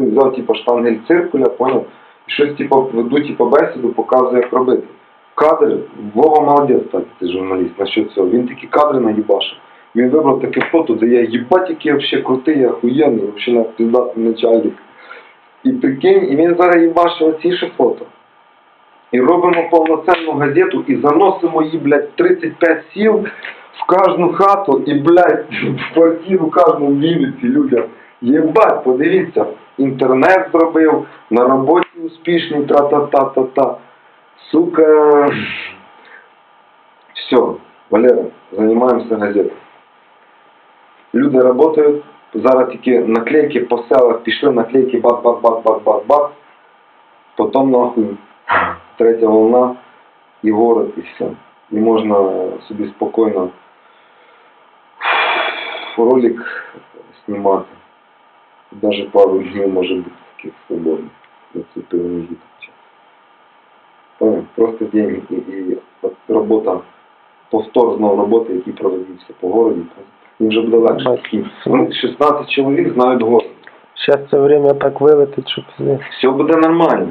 показую, взяв типу, штангель циркуля, поняв? І щось типу, веду типу, бесіду, показую, як робити. Кадр, Вова молодець, кстати, ти журналіст, насчет цього. Він такі кадри наїбашив. Він вибрав таке фото, де я їбать, який вообще крутий, охуєнний, вообще на пиздатий начальник. І прикинь, і він зараз їбашив оці ще фото. І робимо повноцінну газету і заносимо її, блядь, 35 сіл в кожну хату і, блядь, в квартиру кожному Вінниці людям. Єбать, подивіться, інтернет зробив, на роботі успішний, тра-та-та-та-та. Сука. Все, Валера, займаємося газетою. Люди працюють, зараз тільки наклейки по селах пішли, наклейки бак-бак-бак-бак-бак-бак. Потім нахуй третя волна і город, і все. І можна собі спокійно ролик знімати. Даже пару днів може бути таких свободних. На цю пираміду. Понял? Просто деньги і, і робота, повтор знову роботи, який проводився по городі. Їм вже буде легше. Ну, 16 чоловік знають город. Сейчас це время так вилетить, що. Все буде нормально.